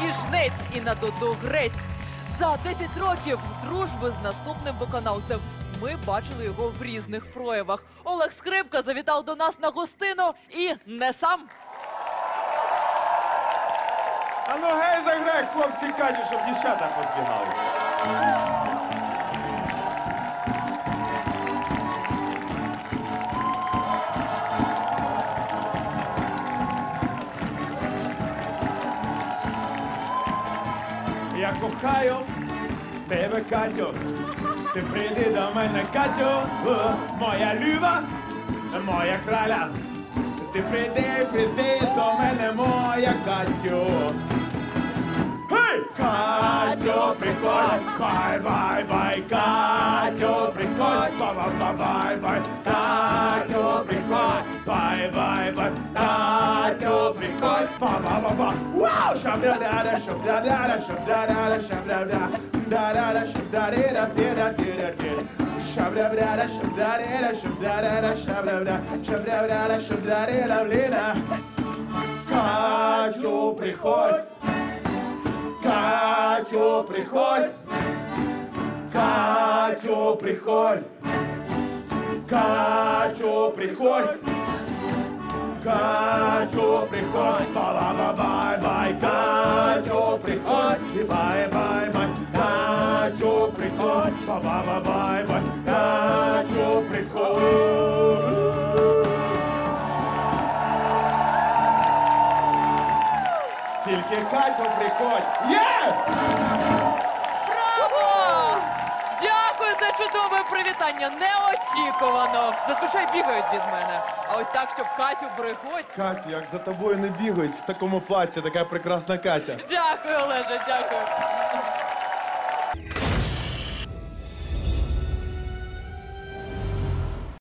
жнець і на Доду грець. За 10 років дружби з наступним виконавцем. Ми бачили його в різних проявах. Олег Скрипка завітав до нас на гостину і не сам. А ну гей за грех, хлопці каді, щоб дівчата позбігали. Я кохаю тебе, Катю. Ти прийди до мене, Катю, моя люба, моя краля. Ти прийди, прийди до мене, моя Катю. Гей! Катю, приходь, бай, бай, бай, Катю, приходь, ба, ба, ба, бай, бай, Катю, приходь, бай, бай, бай, Катю, приходь, ба, Катю, приходь, Катю, приходь, Катю, приходь, Катю, приходь, Катю, приходь, приходь, і бай-бай-бай, Катю, приходь, ба-ба-ба-бай, бай, Катю, приходь. Тільки Катю приходь. Є! Браво! Чудове привітання. Неочікувано. Зазвичай бігають від мене. А ось так, щоб Катю приходь. Катю, як за тобою не бігають в такому платі, така прекрасна Катя. Дякую, Олеже, дякую.